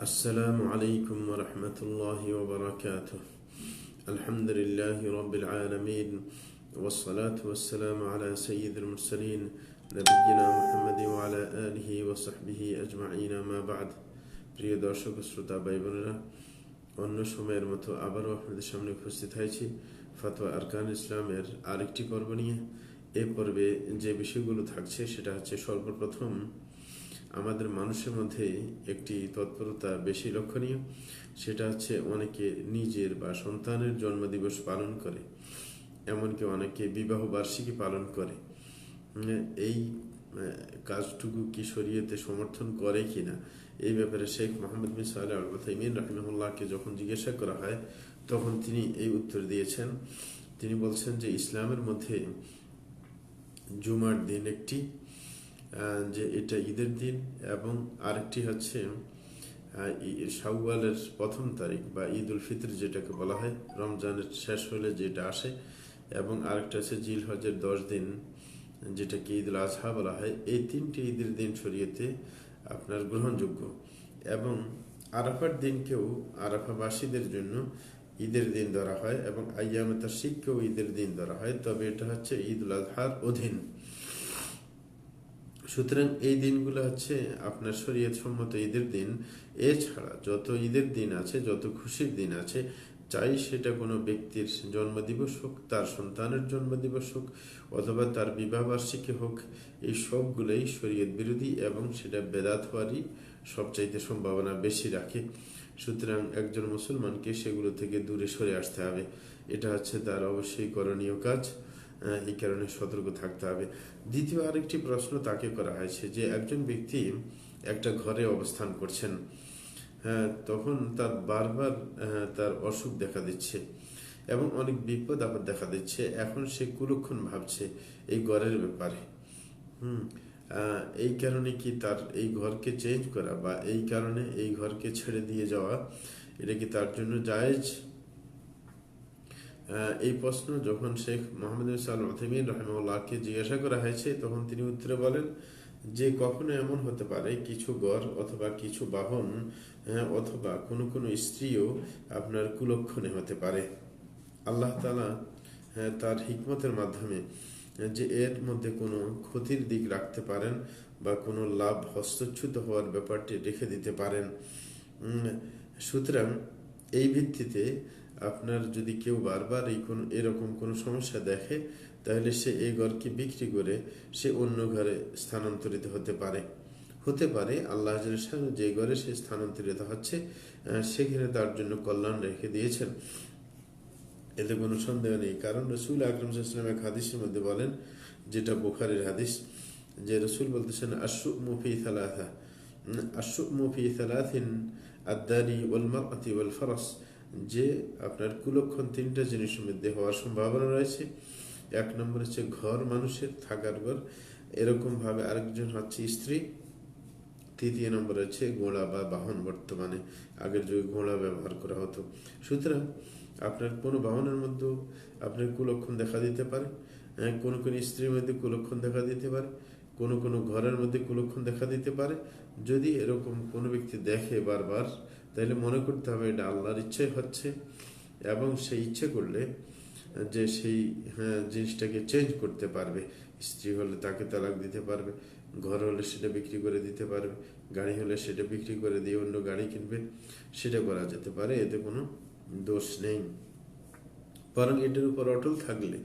السلام عليكم ورحمة الله وبركاته الحمد لله رب العالمين والصلاة والسلام على سيد المرسلين نبينا محمد وعلى آله وصحبه أجمعين ما بعد প্রিয় দর্শক ও শ্রোতা ভাই বোনেরা অন্য সময়ের মতো আবারও আপনাদের সামনে উপস্থিত হয়েছি ফাতোয়া আরকান ইসলামের আরেকটি পর্ব নিয়ে এ পর্বে যে বিষয়গুলো থাকছে সেটা হচ্ছে সর্বপ্রথম আমাদের মানুষের মধ্যে একটি তৎপরতা বেশি লক্ষণীয়, সেটা হচ্ছে অনেকে নিজের বা সন্তানের জন্মদিবস পালন করে, এমনকি অনেকে বিবাহ বার্ষিকী পালন করে। এই কাজটুকু কি শরীয়তে সমর্থন করে কিনা, এই ব্যাপারে শেখ মোহাম্মদ বিন সাল্লাহ আলমিন রহিমুল্লাহকে যখন জিজ্ঞাসা করা হয়, তখন তিনি এই উত্তর দিয়েছেন। তিনি বলছেন যে ইসলামের মধ্যে জুমার দিন একটি যে এটা ঈদের দিন এবং আরেকটি হচ্ছে শাওয়ালের প্রথম তারিখ বা ঈদ উল ফিতর যেটাকে বলা হয়, রমজানের শেষ হলে যেটা আসে এবং আরেকটা হচ্ছে জিল হজের দশ দিন, যেটাকে ঈদ উল আজহা বলা হয়। এই তিনটি ঈদের দিন শরীয়তে আপনার গ্রহণযোগ্য এবং আরাফার দিনকেও আরাফাবাসীদের জন্য ঈদের দিন ধরা হয় এবং আয়ামে শিখকেও ঈদের দিন ধরা হয়। তবে এটা হচ্ছে ঈদ উল আজহার অধীন। সুতরাং এই দিনগুলো হচ্ছে আপনার শরীয়ত সম্মত ঈদের দিন। এছাড়া যত ঈদের দিন আছে, যত খুশির দিন আছে, চাই সেটা কোনো ব্যক্তির জন্মদিবস হোক, তার সন্তানের জন্মদিবস হোক, অথবা তার বিবাহ বার্ষিকী হোক, এই সবগুলোই শরীয়ত বিরোধী এবং সেটা বেদাত হওয়ারই সবচাইতে সম্ভাবনা বেশি রাখে। সুতরাং একজন মুসলমানকে সেগুলো থেকে দূরে সরে আসতে হবে। এটা হচ্ছে তার অবশ্যই করণীয় কাজ। এই কারণে সতর্ক থাকতে হবে। দ্বিতীয় আরেকটি প্রশ্ন তাকে করা হয়েছে যে, একজন ব্যক্তি একটা ঘরে অবস্থান করছেন হ্যাঁ তখন তার বারবার তার অসুখ দেখা দিচ্ছে এবং অনেক বিপদ আপদ দেখা দিচ্ছে। এখন সে কুলক্ষণ ভাবছে এই ঘরের ব্যাপারে। হুম এই কারণে কি তার এই ঘরকে চেঞ্জ করা বা এই কারণে এই ঘরকে ছেড়ে দিয়ে যাওয়া, এটা কি তার জন্য জায়েজ? এই প্রশ্ন যখন শেখ মোহাম্মদ সালমিন রহমুল্লাহকে জিজ্ঞাসা করা হয়েছে তখন তিনি উত্তরে বলেন যে কখনো এমন হতে পারে কিছু গড় অথবা কিছু বাহন আহ, অথবা কোনো কোনো স্ত্রীও আপনার কুলক্ষণে হতে পারে। আল্লাহ তালা হ্যাঁ, তার হিকমতের মাধ্যমে যে এর মধ্যে কোনো ক্ষতির দিক রাখতে পারেন বা কোনো লাভ হস্তচ্যুত হওয়ার ব্যাপারটি রেখে দিতে পারেন। সুতরাং এই ভিত্তিতে আপনার যদি কেউ বারবার এই কোন, এরকম কোনো সমস্যা দেখে, তাহলে সে এই ঘরকে বিক্রি করে সে অন্য ঘরে স্থানান্তরিত হতে পারে। হতে পারে আল্লাহ যে ঘরে সে স্থানান্তরিত হচ্ছে সেখানে তার জন্য কল্যাণ রেখে দিয়েছেন। এতে কোনো সন্দেহ নেই। কারণ রসুল আকরম এক হাদিসের মধ্যে বলেন, যেটা বুখারের হাদিস, যে রসুল বলতেছেন আশু মুফি থালাথা আশু মুফি থালাথিন আদারি ওয়াল মারআতি ওয়াল ফরস যে আপনার কুলক্ষণ তিনটা জিনিসের মধ্যে হওয়ার সম্ভাবনা রয়েছে। এক নম্বর হচ্ছে ঘর মানুষের থাকার ঘর এরকম ভাবে আরেকজন হচ্ছে স্ত্রী। তৃতীয় নম্বর হচ্ছে ঘোড়া বা বাহন বর্তমানে আগের যুগে ঘোড়া ব্যবহার করা হতো। সুতরাং আপনার কোনো বাহনের মধ্যেও আপনার কুলক্ষণ দেখা দিতে পারে। হ্যাঁ, কোনো কোনো স্ত্রীর মধ্যে কুলক্ষণ দেখা দিতে পারে কোনো কোনো ঘরের মধ্যে কুলক্ষণ দেখা দিতে পারে। যদি এরকম কোনো ব্যক্তি দেখে বারবার তাহলে মনে করতে হবে এটা আল্লাহর ইচ্ছে হচ্ছে এবং সেই ইচ্ছে করলে যে সেই হ্যাঁ, জিনিসটাকে চেঞ্জ করতে পারবে। স্ত্রী হলে তাকে তালাক দিতে পারবে ঘর হলে সেটা বিক্রি করে দিতে পারবে গাড়ি হলে সেটা বিক্রি করে দিয়ে অন্য গাড়ি কিনবে সেটা করা যেতে পারে এতে কোনো দোষ নেই। বরং এটার উপর অটল থাকলে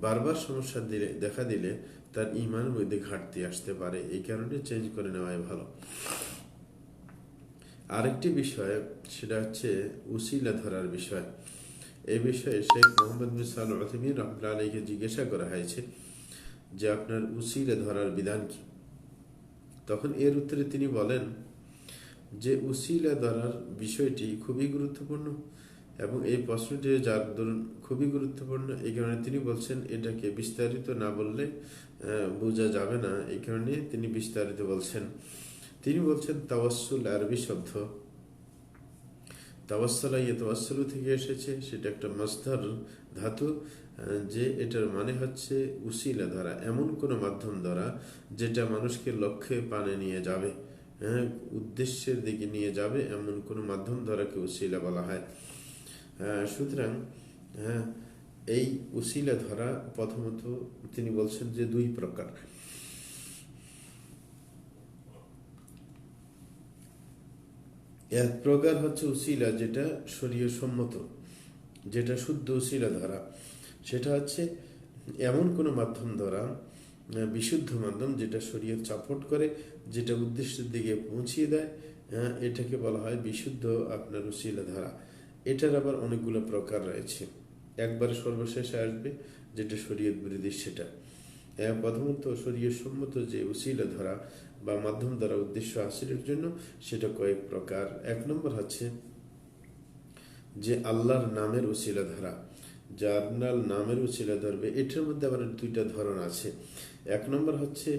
বারবার সমস্যা দিলে দেখা দিলে তার ইমানের মধ্যে ঘাটতি আসতে পারে এই কারণে চেঞ্জ করে নেওয়াই ভালো। আরেকটি বিষয়, সেটা হচ্ছে উসিলা ধরার বিষয়। এই বিষয়ে শেখ মোহাম্মদ বিন সাল রহমিন রহমতুল্লাহ আলীকে জিজ্ঞাসা করা হয়েছে যে আপনার উসিলা ধরার বিধান কি? তখন এর উত্তরে তিনি বলেন যে উসিলা ধরার বিষয়টি খুবই গুরুত্বপূর্ণ এবং এই প্রশ্নটি যার ধরুন খুবই গুরুত্বপূর্ণ, এই কারণে তিনি বলছেন এটাকে বিস্তারিত না বললে বোঝা যাবে না। এই কারণে তিনি বিস্তারিত বলছেন। তিনি বলছেন তাওয়াসুল আরবি শব্দ। তাওয়াসলা ইয়ে তাওয়াসলু থেকে এসেছে সেটা একটা মাস্তার ধাতু যে এটার মানে হচ্ছে উসিলা ধরা এমন কোনো মাধ্যম দ্বারা যেটা মানুষকে লক্ষ্যে পানে নিয়ে যাবে হ্যাঁ, উদ্দেশ্যের দিকে নিয়ে যাবে এমন কোনো মাধ্যম ধরাকে উসিলা বলা হয়। সুতরাং হ্যাঁ এই উসিলা ধরা প্রথমত তিনি বলছেন যে দুই প্রকার। এক প্রকার হচ্ছে উসিলা যেটা শরীয় সম্মত যেটা শুদ্ধ উসিলা ধরা। সেটা হচ্ছে এমন কোনো মাধ্যম ধরা বিশুদ্ধ মাধ্যম যেটা শরীয়ত চাপট করে যেটা উদ্দেশ্যের দিকে পৌঁছিয়ে দেয় আহ, এটাকে বলা হয় বিশুদ্ধ আপনার উসিলা ধরা। এটার আবার অনেকগুলো প্রকার রয়েছে। একবার সর্বশেষে আসবে যেটা শরীয়ত বিরোধী সেটা। হ্যাঁ, প্রথমত শরীয় সম্মত যে উসিলা ধরা বা মাধ্যম দ্বারা উদ্দেশ্য হাসিলের জন্য সেটা কয়েক প্রকার। এক নম্বর হচ্ছে যে আল্লাহর নামের উসিলা ধরা যার নাল নামের উসিলা ধরবে, এটার মধ্যে আবার দুইটা ধরন আছে। এক নম্বর হচ্ছে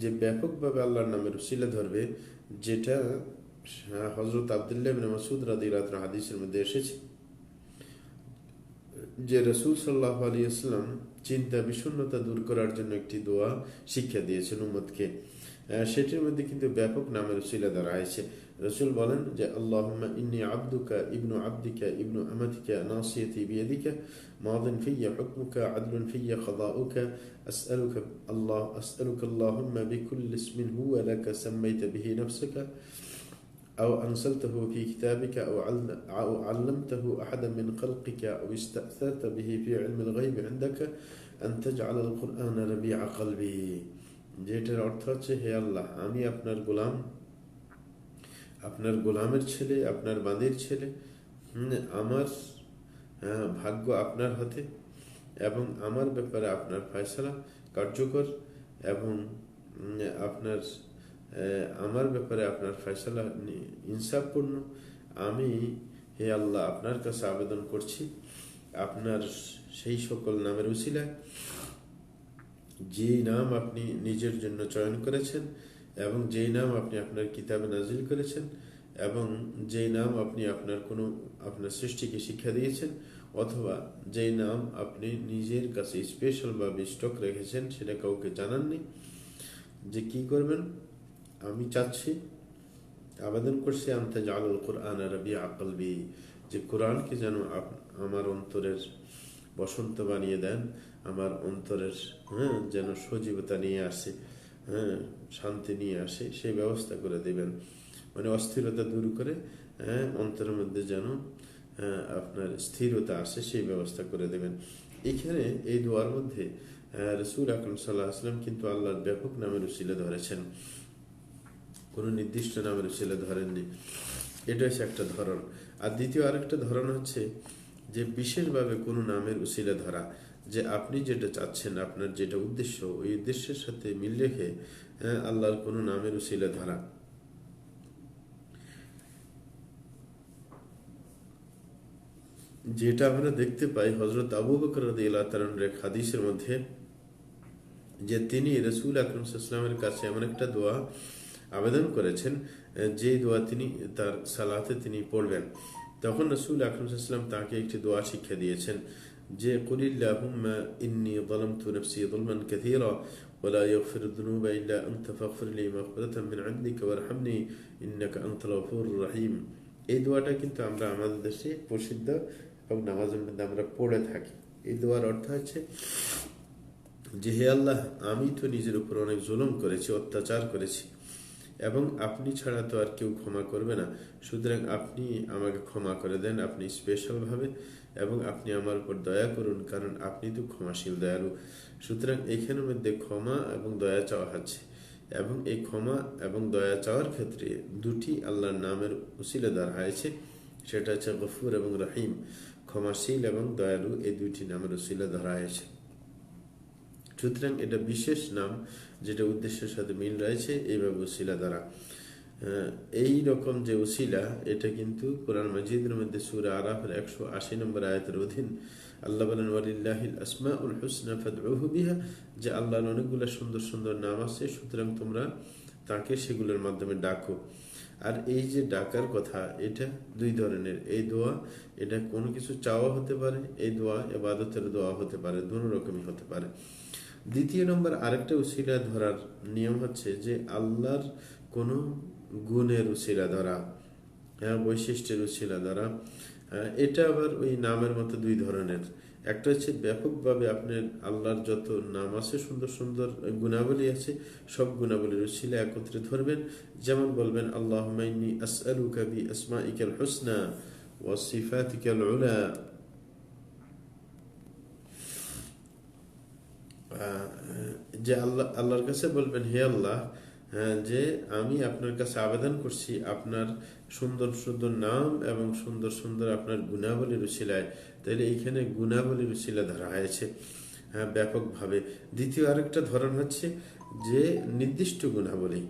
যে ব্যাপকভাবে আল্লাহর নামের উসিলা ধরবে, যেটা হজরত আবদুল্লাহ মাসুদ রাদি হাদিসের মধ্যে এসেছে। যে রসুল সাল্লাহ আলী ইসলাম চিন্তা বিষণ্ণতা দূর করার জন্য একটি দোয়া শিক্ষা দিয়েছেন উম্মদকে সেটির মধ্যে কিন্তু ব্যাপক নামের উসিলা দ্বারা আছে রসুল বলেন যে আল্লাহুম্মা ইন্নি আব্দুকা ইবনু আব্দিকা ইবনু আমাতিকা নাসিয়াতি বিয়াদিকা মাদিন ফিয়া হুকমুকা আদলুন ফিয়া খাদাউকা আসআলুকা আল্লাহ আসআলুকা আল্লাহুম্মা বিকুল্লি ইসমিন হুয়া লাকা সাম্মাইতা বিহি নাফসাকা أو أنزلته في كتابك أو عل- أو علمته أحدا من خلقك أو استأثرت به في علم الغيب عندك أن تجعل القرآن ربيع قلبي যেটার অর্থ হচ্ছে হে আল্লাহ আমি আপনার গোলাম। আপনার গোলামের ছেলে আপনার বাঁদির ছেলে আমার হ্যাঁ, ভাগ্য আপনার হাতে এবং আমার ব্যাপারে আপনার ফয়সলা কার্যকর এবং আপনার আমার ব্যাপারে আপনার ফয়সলা ইনসাফপূর্ণ। আমি হে আল্লাহ আপনার কাছে আবেদন করছি। আপনার সেই সকল নামের উসিলায় যেই নাম আপনি নিজের জন্য চয়ন করেছেন এবং যেই নাম আপনি আপনার কিতাবে নাজিল করেছেন এবং যেই নাম আপনি আপনার কোনো আপনার সৃষ্টিকে শিক্ষা দিয়েছেন অথবা যেই নাম আপনি নিজের কাছে স্পেশালভাবে স্টক রেখেছেন সেটা কাউকে জানাননি, যে কি করবেন? আমি চাচ্ছি, আবেদন করছি আনতে জালুল কোরআন রবি আকলবি, যে কোরআনকে যেন আমার অন্তরের বসন্ত বানিয়ে দেন আমার অন্তরের হ্যাঁ যেন সজীবতা নিয়ে আসে হ্যাঁ শান্তি নিয়ে আসে সেই ব্যবস্থা করে দেবেন। মানে অস্থিরতা দূর করে হ্যাঁ অন্তরের মধ্যে যেন হ্যাঁ, আপনার স্থিরতা আসে সেই ব্যবস্থা করে দেবেন। এখানে এই দোয়ার মধ্যে রসুল আকরম সাল্লাহ আসলাম কিন্তু আল্লাহর ব্যাপক নামের উসিলে ধরেছেন। কোনো নির্দিষ্ট নামের উসিলে ধরেননি। এটা হচ্ছে একটা ধরন। আর দ্বিতীয় আরেকটা ধরন হচ্ছে যে বিশেষভাবে কোনো নামের উসিলে ধরা যে আপনি যেটা চাচ্ছেন আপনার যেটা উদ্দেশ্য ওই উদ্দেশ্যের সাথে মিল রেখে হ্যাঁ, আল্লাহর কোনো নামের উসিলে ধরা। যেটা আমরা দেখতে পাই হজরত আবু বকর হাদিসের মধ্যে যে তিনি রসুল আকরম ইসলামের কাছে এমন একটা দোয়া আবেদন করেছেন যে দোয়া তিনি তার সালাতে তিনি পড়বেন। তখন রসুল আকরম ইসলাম তাকে একটি দোয়া শিক্ষা দিয়েছেন যে কুলিল্লাহুম্মা ইন্নি ظلمت نفسي ظلما كثيرا ولا يغفر الذنوب إلا أنت فاغفر لي مغفرة من عندك وارحمني إنك أنت الغفور الرحيم এই দোয়াটা কিন্তু আমরা আমাদের দেশে প্রসিদ্ধ এবং নামাজের মধ্যে আমরা পড়ে থাকি এই দোয়ার অর্থ হচ্ছে যে হে আল্লাহ আমি তো নিজের উপর অনেক জুলুম করেছি অত্যাচার করেছি এবং আপনি ছাড়া তো আর কেউ ক্ষমা করবে না। সুতরাং আপনি আমাকে ক্ষমা করে দেন, আপনি স্পেশালভাবে এবং আপনি আমার উপর দয়া করুন, কারণ আপনি তো ক্ষমাশীল, দয়ালু। সুতরাং এইখানের মধ্যে ক্ষমা এবং দয়া চাওয়া হচ্ছে। এবং এই ক্ষমা এবং দয়া চাওয়ার ক্ষেত্রে দুটি আল্লাহর নামের উসিলে দ্বারা হয়েছে। সেটা হচ্ছে গফুর এবং রহিম। ক্ষমাশীল এবং দয়ালু এই দুটি নামের উসিলে ধরা হয়েছে। সুতরাং এটা বিশেষ নাম, যেটা উদ্দেশ্যের সাথে মিল রয়েছে এইভাবে উসিলা দ্বারা। এই রকম যে উসিলা এটা কিন্তু কোরআন মজিদের মধ্যে সুরা আরাফের একশো আশি নম্বর আয়াতের অধীন আল্লাহ বলেন, ওয়ালিল্লাহিল আসমাউল হুসনা ফাদউহু বিহা যে আল্লাহর অনেকগুলো সুন্দর সুন্দর নাম আছে, সুতরাং তোমরা তাকে সেগুলোর মাধ্যমে ডাকো। আর এই যে ডাকার কথা, এটা দুই ধরনের। এই দোয়া, এটা কোনো কিছু চাওয়া হতে পারে, এই দোয়া এবাদতের দোয়া হতে পারে দু রকমই হতে পারে। দ্বিতীয় নম্বর আরেকটা উসিলা ধরার নিয়ম হচ্ছে যে আল্লাহর কোনো গুণের উচিলা ধরা হ্যাঁ বৈশিষ্ট্যের উচিলা দ্বারা হ্যাঁ, এটা আবার ওই নামের মতো দুই ধরনের। একটা হচ্ছে ব্যাপকভাবে আপনার আল্লাহর যত নাম আছে সুন্দর সুন্দর গুণাবলী আছে সব গুণাবলীর উশিলা একত্রে ধরবেন। যেমন বলবেন আল্লাহ আসআলুকা বি আসমাইকাল হুসনা ওয়া সিফাতিকাল যে আল্লাহ আল্লাহর কাছে বলবেন হে আল্লাহ হ্যাঁ, যে আমি আপনার কাছে আবেদন করছি আপনার সুন্দর সুন্দর নাম এবং সুন্দর সুন্দর আপনার গুণাবলীর উশিলায়। তাহলে এইখানে গুণাবলীর উশিলা ধরা হয়েছে হ্যাঁ ব্যাপকভাবে। দ্বিতীয় আরেকটা ধরন হচ্ছে যে নির্দিষ্ট গুণাবলী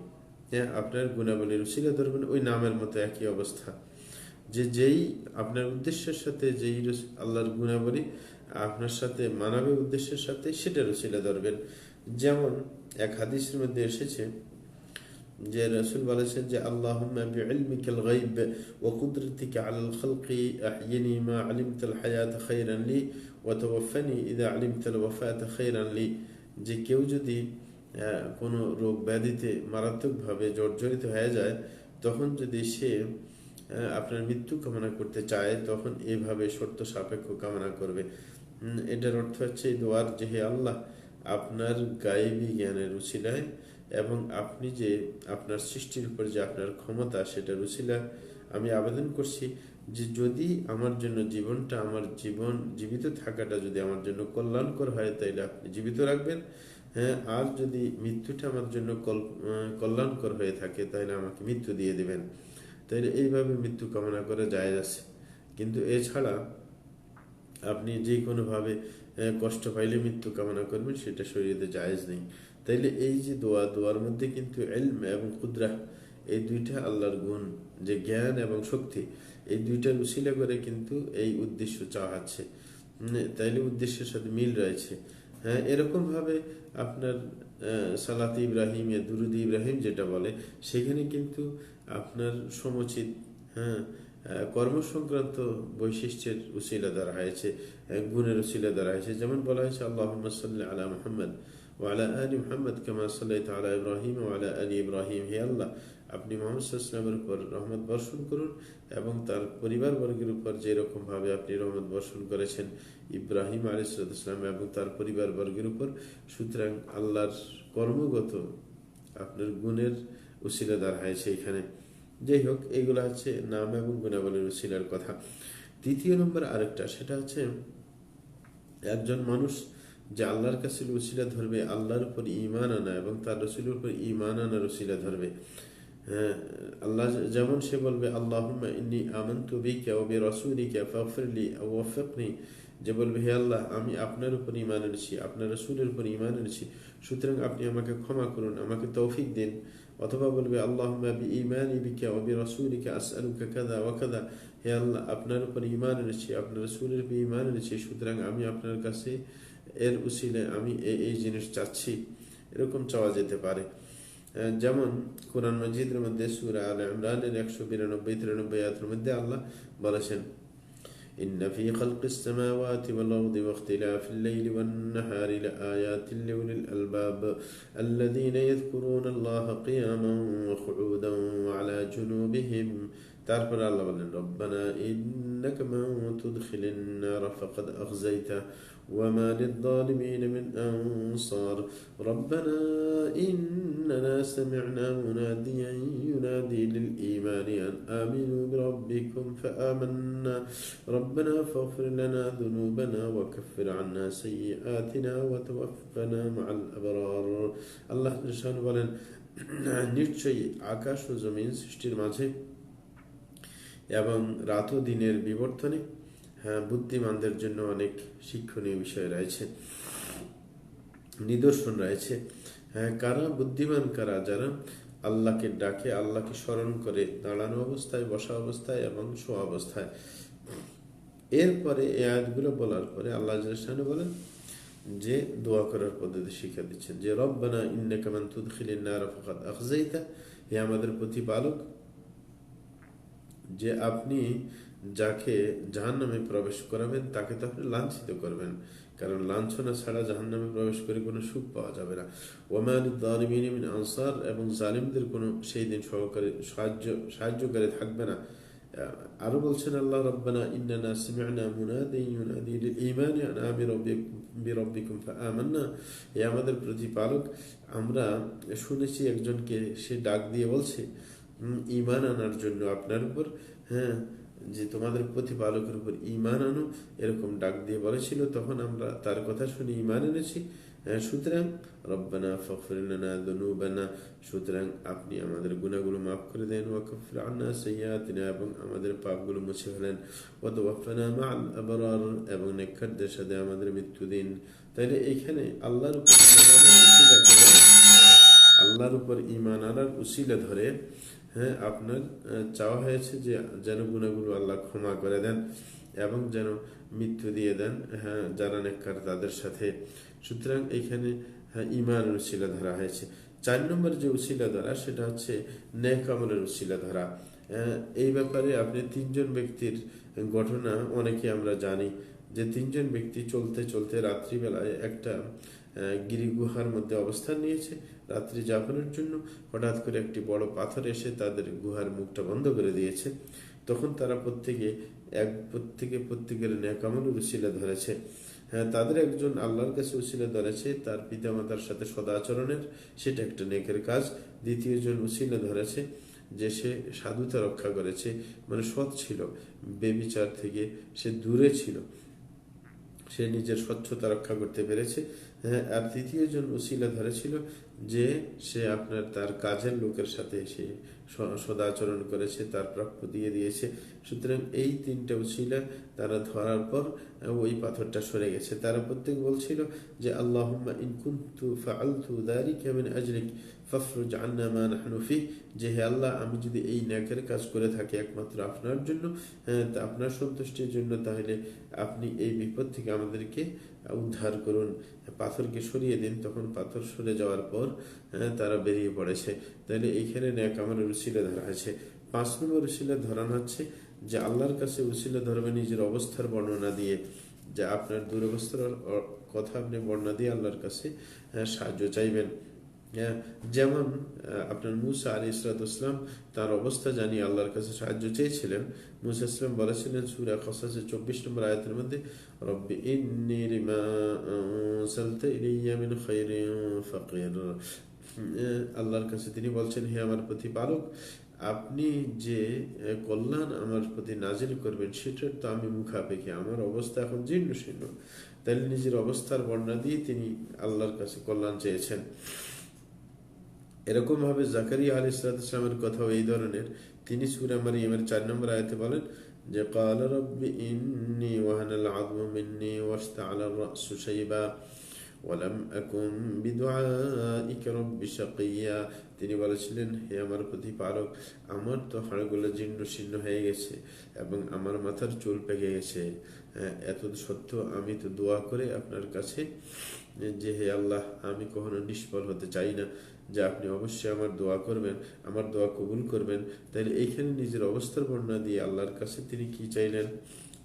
হ্যাঁ আপনার গুণাবলীর উশিলা ধরবেন ওই নামের মতো একই অবস্থা। যে যেই আপনার উদ্দেশ্যের সাথে যেই আল্লাহর গুণাবলী আপনার সাথে মানবের উদ্দেশ্যের সাথে সেটার উশিলা ধরবেন। যেমন এক হাদিসের মধ্যে এসেছে যে রসুল বলেছেন যে, আল্লাহুম্মা বিইলমিকাল গায়ব ওয়া কুদরতিকা আলাল খালকি আহইনি মা আলিমতাল হায়াত খায়রান লি ওয়া তাওয়াফানি আলিমতাল ওয়াফাত খায়রান লি। যে কেউ যদি কোনো রোগ ব্যাধিতে মারাত্মকভাবে জর্জরিত হয়ে যায়, তখন যদি সে আপনার মৃত্যু কামনা করতে চায়, তখন এভাবে শর্ত সাপেক্ষ কামনা করবে। এটার অর্থ হচ্ছে এই দোয়ার যে হে আল্লাহ, আপনার গায়েবী জ্ঞানের উচিলায় এবং আপনি যে আপনার সৃষ্টির উপর যে আপনার ক্ষমতা সেটা রুচিলা আমি আবেদন করছি যে যদি আমার জন্য জীবনটা আমার জীবন, জীবিত থাকাটা যদি আমার জন্য কল্যাণকর হয়, তাইলে আপনি জীবিত রাখবেন। হ্যাঁ আর যদি মৃত্যুটা আমার জন্য কল্যাণকর হয়ে থাকে তাহলে আমাকে মৃত্যু দিয়ে দেবেন। তাইলে এইভাবে মৃত্যু কামনা করে যায় আছে। কিন্তু এছাড়া আপনি যে কোনোভাবে কষ্ট পাইলে মৃত্যু কামনা করবেন, সেটা শরীরে জায়েজ নেই। তাইলে এই যে দোয়া, দোয়ার মধ্যে কিন্তু এলম এবং ক্ষুদ্রা এই দুইটা আল্লাহর গুণ, যে জ্ঞান এবং শক্তি, এই দুইটার উশিলা করে কিন্তু এই উদ্দেশ্য চাওয়াচ্ছে তাইলে উদ্দেশ্যের সাথে মিল রয়েছে। হ্যাঁ এরকমভাবে আপনার সালাত ইব্রাহিম দুরুদ ইব্রাহিম যেটা বলে, সেখানে কিন্তু আপনার সমচিত হ্যাঁ কর্মসংক্রান্ত বৈশিষ্ট্যের উশিলা দ্বারা হয়েছে গুণের উশিলা দ্বারা হয়েছে। যেমন বলা হয়েছে আল্লাহ সাল্লাহ আলা মোহাম্মদ ওয়ালা আলী মোহাম্মদ কামা সাল্লাহ তালা ইব্রাহিম ওয়ালা আলী ইব্রাহিম। হে আল্লাহ, আপনি মোহাম্মদ সাল্লামের উপর রহমত বর্ষণ করুন এবং তার পরিবারবর্গের উপর যেরকমভাবে আপনি রহমত বর্ষণ করেছেন, ইব্রাহিম আলিসাল্লাম এবং তার পরিবারবর্গের উপর, সুতরাং আল্লাহর কর্মগত আপনার গুণের উশিলা দ্বারা হয়েছে এখানে। যাই হোক, এগুলো হচ্ছে নাম এবং গুণাবলীর উশিলার কথা। তৃতীয় নম্বর আরেকটা, সেটা হচ্ছে একজন মানুষ যে আল্লাহর কাছে রসিলা ধরবে, আল্লাহর উপর ইমান আনা এবং তার রসিলের উপর ইমান আনা রসিলা ধরবে। হ্যাঁ আল্লাহ যেমন সে বলবে আল্লাহ ইন্নি আমন্তু বিকা ও বে রসুলিকা ফফরলি ওয়ফিকনি। যে বলবে, হে আল্লাহ, আমি আপনার উপর ইমান এনেছি, আপনার রসুলের উপর ইমান এনেছি। সুতরাং আপনি আমাকে ক্ষমা করুন, আমাকে তৌফিক দিন। অথবা বলবে আল্লাহ বি ইমান ইবিকা ও বি রসুলিকা আসআলুকা কাদা ওয়া কাদা হে আল্লাহ, আপনার উপর ইমান এনেছি, আপনার রসুলের উপর ইমান এনেছি, সুতরাং আমি আপনার কাছে এর উসিলে আমি এই জিনিস চাচ্ছি। এরকম চাওয়া যেতে পারে। যেমন কোরআন মজিদের মধ্যে সুরা আল ইমরানের একশো বিরানব্বই, তিরানব্বই আয়াতের মধ্যে আল্লাহ বলেছেন إن في خلق السماوات والأرض واختلاف الليل والنهار لآيات لأولي الألباب الذين يذكرون الله قياما وقعودا وعلى جنوبهم. تعرف الله ربنا إنك من تدخل النار فقد أخزيته. وما للظالمين من أنصار ربنا إننا سمعنا مناديا ينادي للإيمان أن آمنوا بربكم فآمنا ربنا فاغفر لنا ذنوبنا وكفر عنا سيئاتنا وتوفنا مع الأبرار الله نشان বলেন নিশ্চয়ই আকাশ ও জমিন সৃষ্টির মাঝে এবং রাত ও দিনের বিবর্তনে হ্যাঁ বুদ্ধিমানদের জন্য অনেক শিক্ষণীয় বিষয় রয়েছে, নিদর্শন রয়েছে। হ্যাঁ কারা বুদ্ধিমান, কারা যারা আল্লাহকে ডাকে, আল্লাহকে স্মরণ করে, দাঁড়ানো অবস্থায়, বসা অবস্থায় এবং শোয়া অবস্থায়। এরপরে এই আয়াতগুলো বলার পরে আল্লাহ বলেন যে দোয়া করার পদ্ধতি শিক্ষা দিচ্ছেন যে, রব্বানা ইন্নাকামান তুদখিলিন নার ফাকাদ আখজাইতা হে আমাদের প্রতিপালক, যে আপনি যাকে জাহান নামে প্রবেশ করাবেন, তাকে তো আপনি লাঞ্ছিত করবেন। কারণ লাঞ্ছনা ছাড়া জাহান্নামে প্রবেশ করে কোনো সুখ পাওয়া যাবে না। ওমান দালিমিন আনসার, এবং জালিমদের কোনো সেই দিন সহকারী সাহায্য, সাহায্যকারী থাকবে না। আরও বলছেন আল্লাহ, রব্বানা ইন্নানা সিমি'না মুনাদি হে আমাদের প্রতিপালক, আমরা শুনেছি একজনকে সে ডাক দিয়ে বলছে ঈমান আনার জন্য আপনার উপর হ্যাঁ যে তোমাদের প্রতিপালকের উপর ঈমান আনো এরকম ডাক দিয়ে বলেছিল তখন আমরা তার কথা শুনে ঈমান এনেছি। হ্যাঁ, সুতরাং রব্বানা ফগফির লানা সুতরাং আপনি আমাদের গুনাহগুলো মাফ করে দেন ওয়াকফির আন্না সাইয়্যাতিনা এবং আমাদের পাপগুলো মুছে ফেলেন। ওয়া তাওয়াফানা মা'আল আবরার এবং নেককারদের সাথে আমাদের মৃত্যু দিন। তাইলে এইখানে আল্লাহর আল্লাহর উপর ঈমান আনার উসিলা ধরে হ্যাঁ আপনার চাওয়া হয়েছে যে যেন গুণাগুলো আল্লাহ ক্ষমা করে দেন এবং যেন মৃত্যু দিয়ে দেন। হ্যাঁ যারা নেককার তাদের সাথে। সুতরাং এইখানে হ্যাঁ ইমানের উসিলা ধরা হয়েছে। চার নম্বর যে উসিলা ধরা, সেটা হচ্ছে নেক আমলের উসিলা ধরা। এই ব্যাপারে আপনি তিনজন ব্যক্তির ঘটনা অনেকে আমরা জানি যে তিনজন ব্যক্তি চলতে চলতে রাত্রিবেলায় একটা গিরিগুহার মধ্যে অবস্থান নিয়েছে। রাত্রি যাপনের জন্য হঠাৎ করে একটি বড় পাথর এসে তাদের গুহার মুখটা বন্ধ করে দিয়েছে। তখন তারা প্রত্যেকে এক, প্রত্যেকে প্রত্যেকের ন্যাকামলের উশিলা ধরেছে। হ্যাঁ তাদের একজন আল্লাহর কাছে উশিলা ধরেছে, তার পিতামাতার সাথে সদাচরণের, সেটা একটা নেকের কাজ। দ্বিতীয় জন উশিলা ধরেছে, যে সে সাধুতা রক্ষা করেছে। মানে সৎ ছিল, বেবিচার থেকে সে দূরে ছিল। সে নিজের স্বচ্ছতা রক্ষা করতে পেরেছে। হ্যাঁ আর তৃতীয় জন উসিলা ধরেছিল যে সে আপনার তার কাজের লোকের সাথে সে সদাচরণ করেছে, তার প্রাপ্য দিয়ে দিয়েছে। সুতরাং এই তিনটা উসিলা তারা ধরার পর ওই পাথরটা সরে গেছে। তারা প্রত্যেক বলছিল যে, আল্লাহুম্মা ইন কুনতু ফাআলতু যালিকা মিন আজলিক ফাফরুজ আন্না মা নাহনু ফিহ যে হে আল্লাহ আমি যদি এই ন্যাকের কাজ করে থাকি একমাত্র আপনার জন্য হ্যাঁ, আপনার সন্তুষ্টির জন্য তাহলে আপনি এই বিপদ থেকে আমাদেরকে উদ্ধার করুন। পাথরকে সরিয়ে দিন তখন পাথর সরে যাওয়ার পর হ্যাঁ, তারা বেরিয়ে পড়েছে। তাহলে এইখানে ন্যাক আমার উসিলে ধরা আছে। পাঁচ নম্বর উসিলে ধরানো হচ্ছে যে আল্লাহর কাছে উসিলে ধরবে নিজের অবস্থার বর্ণনা দিয়ে। যে আপনার দুরবস্থার কথা আপনি বর্ণনা দিয়ে আল্লাহর কাছে হ্যাঁ, সাহায্য চাইবেন। যেমন আপনার মুসা আলী ইসলাতাম তার অবস্থা জানিয়ে আল্লাহর কাছে সাহায্য চেয়েছিলেন। মুসা ইসলাম বলেছিলেন, সুরা খসাসের চব্বিশ নম্বর আয়াতের মধ্যে, রব্বি আল্লাহর কাছে তিনি বলছেন, হে আমার প্রতি প্রতিপালক, আপনি যে কল্যাণ আমার প্রতি নাজিল করবেন, সেটার তো আমি মুখাপেক্ষি। আমার অবস্থা এখন জীর্ণ শীর্ণ তাহলে নিজের অবস্থার বর্ণনা দিয়ে তিনি আল্লাহর কাছে কল্যাণ চেয়েছেন। এরকমভাবে জাকারিয়া আলী ইসলাতামের কথাও এই ধরনের। তিনি সুরামারি মারিয়ামের চার নম্বর আয়াতে বলেন যে, কাল রব্বি ইন্নি ওয়াহানাল আদম মিন্নি ওয়াস্তা আলার ওয়ালাম আকুম রব্বি শাকিয়া। তিনি বলেছিলেন, হে আমার প্রতিপালক, আমার তো হাড়গুলো জীর্ণ শীর্ণ হয়ে গেছে এবং আমার মাথার চুল পেকে গেছে। হ্যাঁ, এত সত্য আমি তো দোয়া করে আপনার কাছে যে, হে আল্লাহ, আমি কখনো নিষ্ফল হতে চাই না। যে আপনি অবশ্যই আমার দোয়া করবেন আমার দোয়া কবুল করবেন। তাহলে এইখানে নিজের অবস্থার বর্ণনা দিয়ে আল্লাহর কাছে তিনি কি চাইলেন?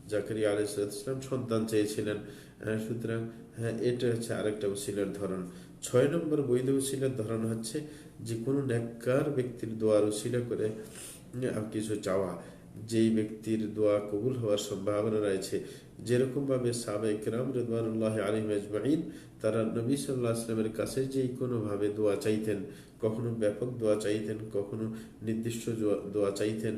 জাকারিয়া আলাইসালাম সন্তান চেয়েছিলেন। হ্যাঁ, সুতরাং হ্যাঁ এটা হচ্ছে আরেকটা উসিলার ধরন। ছয় নম্বর বৈধ উসিলার ধরন হচ্ছে যে কোনো ন্যাক্কার ব্যক্তির দোয়ার উসিলা করে কিছু চাওয়া। যেই ব্যক্তির দোয়া কবুল হওয়ার সম্ভাবনা রয়েছে। যেরকমভাবে সাবেক রাম রেদওয়ানুল্লাহ আলিম আজমাইন তারা নবী সাল্লাহ আসলামের কাছে যেই কোনোভাবে দোয়া চাইতেন কখনো ব্যাপক দোয়া চাইতেন কখনো নির্দিষ্ট দোয়া- চাইতেন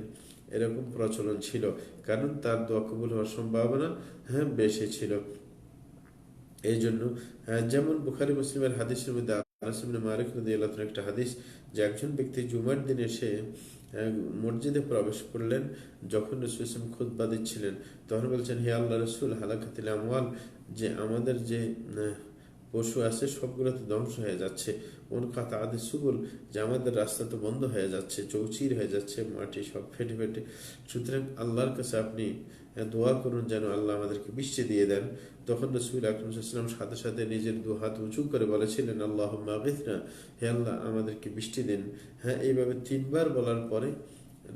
এরকম প্রচলন ছিল। কারণ তার দোয়া কবুল হওয়ার সম্ভাবনা হ্যাঁ বেশি ছিল। এই জন্য হ্যাঁ, যেমন বুখারি মুসলিমের হাদিসের মধ্যে একটা হাদিস যে একজন ব্যক্তি জুমার দিন এসে মসজিদে প্রবেশ করলেন যখন রসুল ইসলাম খুতবা দিচ্ছিলেন তখন বলছেন হে আল্লাহ রসুল হালাকাতিল আমওয়াল যে আমাদের যে আহ, পশু আছে সবগুলো তো ধ্বংস হয়ে যাচ্ছে। ওন কাতা আদি সুবুল যে আমাদের রাস্তা তো বন্ধ হয়ে যাচ্ছে, চৌচির হয়ে যাচ্ছে, মাটি সব ফেটে ফেটে। সুতরাং আল্লাহর কাছে আপনি দোয়া করুন যেন আল্লাহ আমাদেরকে বৃষ্টি দিয়ে দেন। তখন রসুল আকরমসাল্লাম সাথে সাথে নিজের দু হাত উঁচু করে বলেছিলেন আল্লাহ মাগিথনা হে আল্লাহ, আমাদেরকে বৃষ্টি দিন। হ্যাঁ এইভাবে তিনবার বলার পরে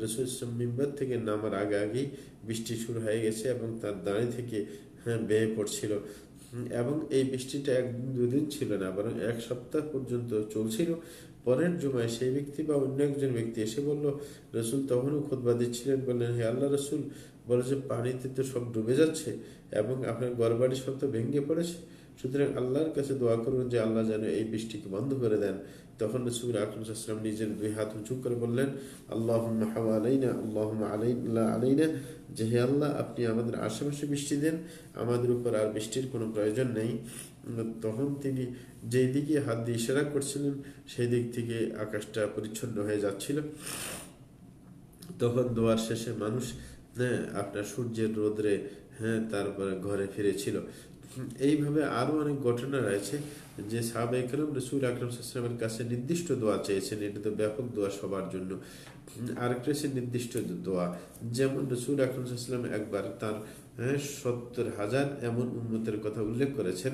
রসুল ইসলাম মিম্বার থেকে নামার আগে আগেই বৃষ্টি শুরু হয়ে গেছে এবং তার দাঁড়ি থেকে হ্যাঁ বেয়ে পড়ছিল। এবং এই বৃষ্টিটা এক দুদিন ছিল না, বরং এক সপ্তাহ পর্যন্ত চলছিল। পরের জুমায় সেই ব্যক্তি বা অন্য একজন ব্যক্তি এসে বলল, রসুল তখনও খোদবা দিচ্ছিলেন। বললেন, হে আল্লাহ রসুল, বলে যে পানিতে তো সব ডুবে যাচ্ছে এবং আপনার গড়বাড়ি সব তো ভেঙে পড়েছে। সুতরাং আল্লাহর কাছে দোয়া করুন যে আল্লাহ যেন এই বৃষ্টিকে বন্ধ করে দেন। তখন রসুল আকরমসাল্লাম নিজের দুই হাত উঁচু করে বললেন আল্লাহ হাওয়া আলাইনা আল্লাহ আলাইনা আলাইনা। যে হে আল্লাহ, আপনি আমাদের আশেপাশে বৃষ্টি দেন, আমাদের উপর আর বৃষ্টির কোনো প্রয়োজন নেই। তখন তিনি যেই দিকে হাত দিয়ে ইশারা করছিলেন সেই দিক থেকে আকাশটা পরিচ্ছন্ন হয়ে যাচ্ছিল। তখন দোয়ার শেষে মানুষ হ্যাঁ আপনার সূর্যের রোদ্রে হ্যাঁ তারপরে ঘরে ফিরেছিল। এইভাবে আরও অনেক ঘটনা রয়েছে যে সাহাবা একরম রসুল আকরম সাল্লামের কাছে নির্দিষ্ট দোয়া চেয়েছেন। এটা তো ব্যাপক দোয়া সবার জন্য। আরেকটা হচ্ছে নির্দিষ্ট দোয়া। যেমন রসুল আকরম সাল্লাম একবার তার হ্যাঁ, সত্তর হাজার এমন উন্মতের কথা উল্লেখ করেছেন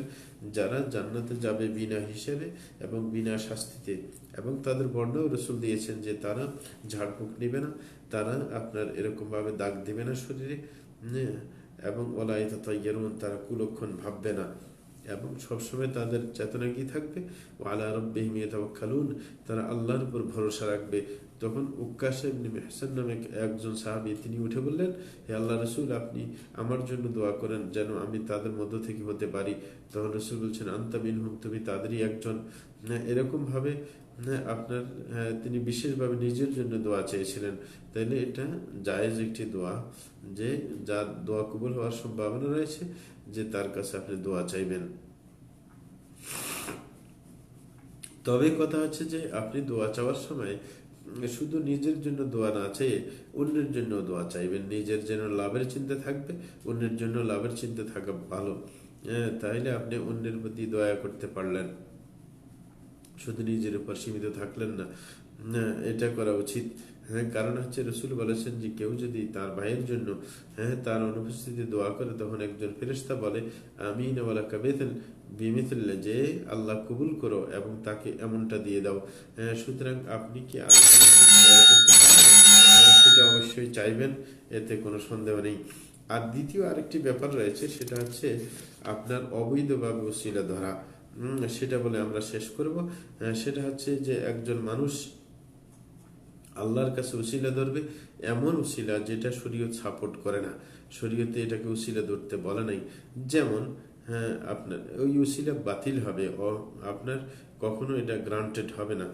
যারা জান্নাতে যাবে বিনা হিসেবে এবং বিনা শাস্তিতে। এবং তাদের বর্ণও রসুল দিয়েছেন যে তারা ঝাড়ফুঁক নেবে না তারা আপনার এরকমভাবে দাগ দেবে না শরীরে। হ্যাঁ, এবং ওলাই তথা তারা কুলক্ষণ ভাববে না। এবং সবসময় তাদের চেতনা কি থাকবে? ও আলা রব্বিহিম ইয়াতাওয়াক্কালুন, তারা আল্লাহর উপর ভরসা রাখবে। তখন উক্কাশ নামে একজন সাহাবী, তিনি উঠে বললেন, হে আল্লাহ রসুল, আপনি আমার জন্য দোয়া করেন যেন আমি তাদের মধ্য থেকে হতে পারি। তখন রসুল বলছেন, আন্তা মিনহুম, তুমি তাদেরই একজন। না এরকম ভাবে না আপনার হ্যাঁ, তিনি বিশেষভাবে নিজের জন্য দোয়া চেয়েছিলেন। তাইলে এটা জায়েজ একটি দোয়া যে যার দোয়া কবুল হওয়ার সম্ভাবনা রয়েছে যে তার কাছে আপনি দোয়া চাইবেন। তবে কথা হচ্ছে যে আপনি দোয়া চাওয়ার সময় শুধু নিজের জন্য দোয়া না চেয়ে অন্যের জন্য দোয়া চাইবেন। নিজের যেন লাভের চিন্তা থাকবে অন্যের জন্য লাভের চিন্তা থাকা ভালো। হ্যাঁ, তাইলে আপনি অন্যের প্রতি দয়া করতে পারলেন। শুধু নিজের উপর সীমিত থাকলেন না। এটা করা উচিত। হ্যাঁ কারণ হচ্ছে রসুল বলেছেন যে কেউ যদি তার ভাইয়ের জন্য হ্যাঁ তার অনুপস্থিতি দোয়া করে তখন একজন ফেরেশতা বলে আমি নওয়ালা কাবেতেন বিমিতুল্লাহ যে আল্লাহ কবুল করো এবং তাকে এমনটা দিয়ে দাও। হ্যাঁ, সুতরাং আপনি কি? হ্যাঁ, সেটা অবশ্যই চাইবেন এতে কোনো সন্দেহ নেই। আর দ্বিতীয় আরেকটি ব্যাপার রয়েছে সেটা হচ্ছে আপনার অবৈধভাবে ওসিলা ধরা। সেটা বলে আমরা শেষ করব। সেটা হচ্ছে যে একজন মানুষ আল্লাহর কাছে উশিলা ধরবে, এমন উশিলা যেটা শরীয়ত সাপোর্ট করে না। শরীয়তে এটাকে উসিলা ধরতে বলে নাই। যেমন হ্যাঁ আপনার ওই উশিলা বাতিল হবে আপনার কখনো এটা গ্রান্টেড হবে না।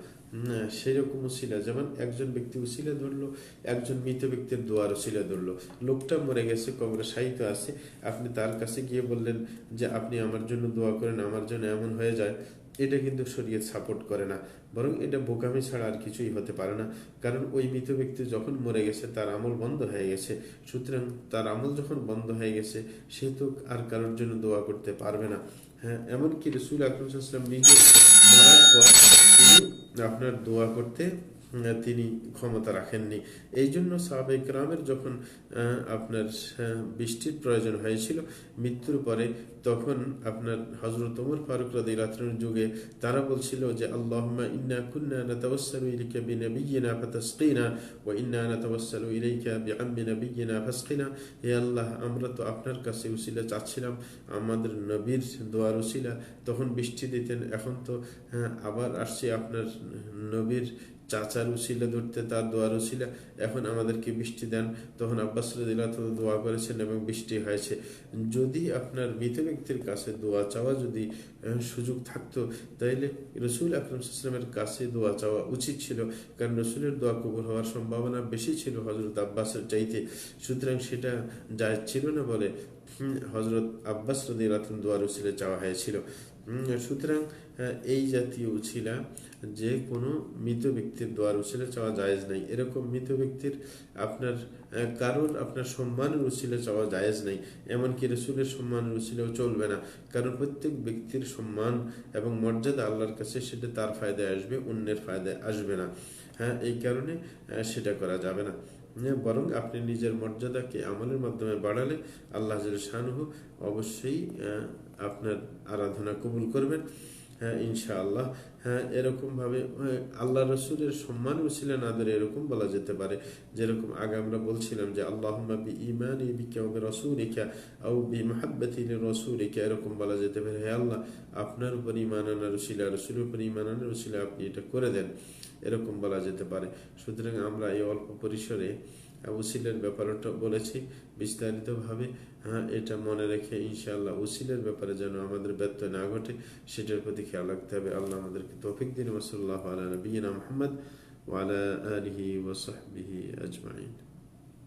সেরকম উসিলা যেমন একজন ব্যক্তি উসিলা ধরলো, একজন মৃত ব্যক্তির দোয়ার উসিলা ধরলো। লোকটা মরে গেছে কবরে সাহিত্য আছে। আপনি তার কাছে গিয়ে বললেন যে, আপনি আমার জন্য দোয়া করেন, আমার জন্য এমন হয়ে যায়। এটা কিন্তু শরীয়ত সাপোর্ট করে না। বরং এটা বোকামি ছাড়া আর কিছুই হতে পারে না। কারণ ওই মৃত ব্যক্তি যখন মরে গেছে, তার আমল বন্ধ হয়ে গেছে। সুতরাং তার আমল যখন বন্ধ হয়ে গেছে, সে তো আর কারোর জন্য দোয়া করতে পারবে না। হ্যাঁ এমনকি রসুল আকরমসাল্লাম নিজে মরার পর তিনি আপনার দোয়া করতে তিনি ক্ষমতা রাখেননি। এই জন্য সাবেক রামের যখন আপনার বৃষ্টির প্রয়োজন হয়েছিল, মৃত্যুর পরে তখন আপনার হজরত ওমর ফারুক রাদিয়াল্লাহু যুগে তারা বলছিল যে, আল্লাহুম্মা ইন্না কুন্না ফাতাসকিনা ওয়া ইন্না ফাসকিনা। হে আল্লাহ, আমরা তো আপনার কাছে উসিলা চাচ্ছিলাম, আমাদের নবীর দোয়ার উসিলা। তখন বৃষ্টি দিতেন, এখন তো আবার আসছে আপনার নবীর চাচার উসিলা ধরতে তার দোয়ার উসিলা এখন আমাদেরকে বৃষ্টি দেন। তখন আব্বাস তাআলা দোয়া করেছেন এবং বৃষ্টি হয়েছে। যদি আপনার মৃত ব্যক্তির কাছে দোয়া চাওয়া যদি সুযোগ থাকতো, তাইলে রসুল আকরম সাল্লামের কাছে দোয়া চাওয়া উচিত ছিল। কারণ রসুলের দোয়া কবুল হওয়ার সম্ভাবনা বেশি ছিল হজরত আব্বাসের চাইতে। সুতরাং সেটা যায় ছিল না বলে হজরত আব্বাস রদি রাতন দোয়ার উচিলে চাওয়া হয়েছিল। সুতরাং এই জাতীয় উছিলা যে কোনো মৃত ব্যক্তির দোয়ার উচিলে চাওয়া জায়েজ নাই। এরকম মৃত ব্যক্তির আপনার কারোর আপনার সম্মানের উছিলা চাওয়া জায়েজ নাই। এমনকি রসুলের সম্মানের উছিলেও চলবে না। কারণ প্রত্যেক ব্যক্তির সম্মান এবং মর্যাদা আল্লাহর কাছে, সেটা তার ফায়দায় আসবে, অন্যের ফায়দায় আসবে না। হ্যাঁ এই কারণে সেটা করা যাবে না। হ্যাঁ, বরং আপনি নিজের মর্যাদাকে আমলের মাধ্যমে বাড়ালে আল্লাহ শাহরুহ অবশ্যই আপনার আরাধনা কবুল করবেন। হ্যাঁ ইনশাআল্লাহ হ্যাঁ এরকমভাবে হ্যাঁ, আল্লাহ রসুলের সম্মান ছিলেন আদরে এরকম বলা যেতে পারে। যেরকম আগে আমরা বলছিলাম যে আল্লাহ বি ইমানি বিকা ও রসুলিকা আউ বি মাহাব্বাতি রসুলিকা এরকম বলা যেতে পারে। হে আল্লাহ আপনার উপর ইমান আনা রসিলা রসুলের উপর ইমান আনা রসিলা আপনি এটা করে দেন। এরকম বলা যেতে পারে। সুতরাং আমরা এই অল্প পরিসরে উসিলের ব্যাপারটা বলেছি বিস্তারিতভাবে। হ্যাঁ এটা মনে রেখে ইনশাআল্লাহ উসিলের ব্যাপারে যেন আমাদের ব্যর্থ না ঘটে, সেটার প্রতি খেয়াল রাখতে হবে। আল্লাহ আমাদেরকে তফিক দিন। ওসল্লাহ আলা নবীনা মোহাম্মদ ওয়ালা আলহি ওসহবিহি আজমাইন।